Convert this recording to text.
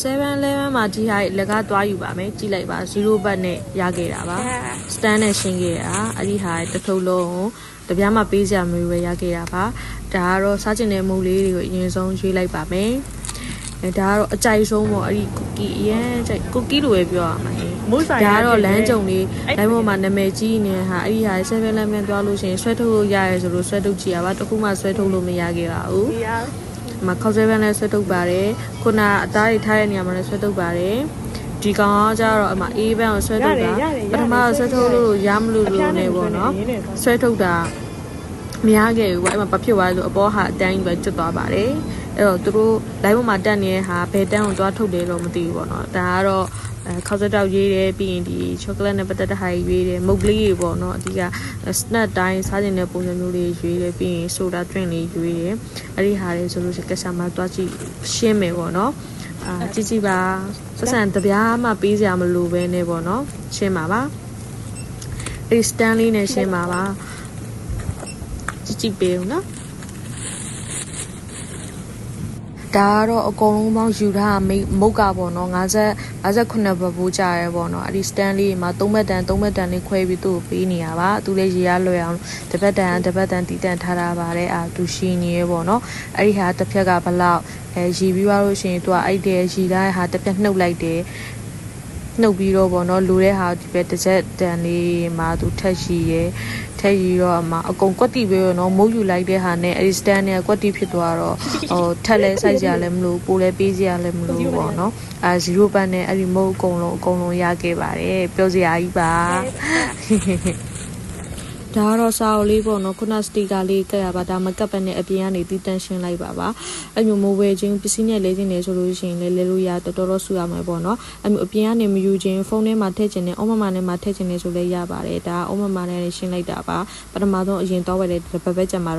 711မှာဒီဟာလက်ကသွားယူပါမယ်ကြည့်လိုက်ပါ0ဘတ်နဲ့ရခဲ့တာပါစတန်နဲ့ရှင်းခဲ့တာအဲ့ဒီဟာတစ်ထုပ်လုံးကိုတပြားမှပေးစရာမလိုပဲရခဲ့တာပါဒါကတော့စားကျင်တဲ့မုံလေးတွေကိုအရင်ဆုံးရွေးလိုက်ပါမယ်အဲဒါကတော့အကြိုက်ဆုံးပေါ့အဲ့ဒီကုကီအရင်ကြိုက်ကုကီလိုပဲပြောရမှာဟင်မိုးဆိုင်ဒါကတော့လမ်းကြုံလေးလိုင်းပေါ်မှာနာမည်ကြီးနေဟာအဲ့ဒီဟာ7 11သွားလို့ရှိရင်ဆွဲထုတ်လို့ရရဲဆိုလို့ဆွဲထုတ်ကြည့်ရပါတခုမှဆွဲထုတ်လို့မရခဲ့ပါဘူး ဒီရဒီမှာခေါက်ဆွဲပန်းလည်းဆွဲထုတ်ပါတယ်ခုနအသားတွေထားတဲ့နေရာမှာလည်းဆွဲထုတ်ပါတယ်ဒီကောင်ကကျတော့အမအေးပန်းကိုဆွဲထုတ်တာပထမဆွဲထုတ်လို့ရမလို့လို့နေပေါ့နော်ဆွဲထုတ်တာ မရခဲ့ဘူးပေါ့အဲ့မှာဘာဖြစ်သွားလဲဆိုအပေါ်ဟာအတန်းကြီးပဲကျွတ်သွားပါတယ်အဲ့တော့သူတို့ live ပေါ်မှာတက်နေတဲ့ဟာဘယ်တန်းကိုသွားထုတ်တယ်တော့မသိဘူးပေါ့နော်ဒါကတော့အဲခေါက်ဆွဲတောက်ရေးတယ်ပြီးရင်ဒီ chocolate နဲ့ပတ်သက်တဲ့ဟာရေးတယ်မုတ်ကလေးတွေပေါ့နော်အဓိက snack တိုင်းစားကျင်တဲ့ပုံစံမျိုးလေးရေးတယ်ပြီးရင် soda drink လေးရေးတယ်အဲ့ဒီဟာတွေဆိုလို့ရှိရင်ကစားမှာတွားကြည့်ရှင်းမယ်ပေါ့နော်အာကြည့်ကြည့်ပါဆက်ဆံတပြားမှပေးစရာမလိုပဲနဲ့ပေါ့နော်ရှင်းပါပါအဲ့ဒီ stand လေးနဲ့ရှင်းပါပါ ကြည့်ကြည့်ပေးဦးနော်ဒါကတော့အကုန်လုံးပေါင်းယူထားမိမုတ်ကပေါ့နော်50 58ဘတ်ဘူးကြာရဲပေါ့နော်အဲ့ဒီ stand လေးမှာ3ဘတ်တန်3ဘတ်တန်လေးခွဲပြီးသူ့ကိုပေးနေရပါသူလည်းရေရလွယ်အောင်တစ်ဘတ်တန်တစ်ဘတ်တန်တီးတန်ထားတာပါတယ်အာသူရှင်းနေရဲပေါ့နော်အဲ့ဒီဟာတစ်ဖြက်ကဘလောက်အဲရီပြီးသွားလို့ရှိရင်သူကအဲ့ဒီရီတိုင်းဟာတစ်ဖြက်နှုတ်လိုက်တယ် နှုတ်ပြီးတော့ပေါ့နော်လိုတဲ့ဟာဒီပဲတစ်ချက်တန်လေးမှာသူထက်ရှိရဲထက်ရီတော့အမအကုန်ကွက်တီပဲရောနော်မုတ်ယူလိုက်တဲ့ဟာနဲ့အဲဒီ stand နဲ့ကွက်တီဖြစ်သွားတော့ဟိုထက်လဲစိုက်ကြလဲမလို့ပိုလဲပေးစရာလဲမလို့ပေါ့နော်အဲ0ဘတ်နဲ့အဲ့ဒီမုတ်အကုန်လုံးအကုန်လုံးရခဲ့ပါတယ်ပြောစရာကြီးပါ ဒါကတော့စာအုပ်လေးပေါ့နော်ခုနစတီကာလေးကပ်ရပါဒါမကပ်ပဲနဲ့အပြင်ကနေတီးတန့်ရှင်းလိုက်ပါပါအဲ့မျိုးမိုးဝဲချင်းပစ္စည်းနဲ့လဲချင်းနေဆိုလို့ရှိရင်လဲလဲလို့ရတော်တော်တော်ဆူရမှာပေါ့နော်အဲ့မျိုးအပြင်ကနေမယူချင်းဖုန်းထဲမှာထည့်ချင်တယ်အုံးမမနဲ့မှာထည့်ချင်တယ်ဆိုလဲရပါတယ်ဒါအုံးမမနဲ့ရှင်းလိုက်တာပါပထမဆုံးအရင်တော့ဝယ်တဲ့ဘက်ဘက်ချက်မှာတော့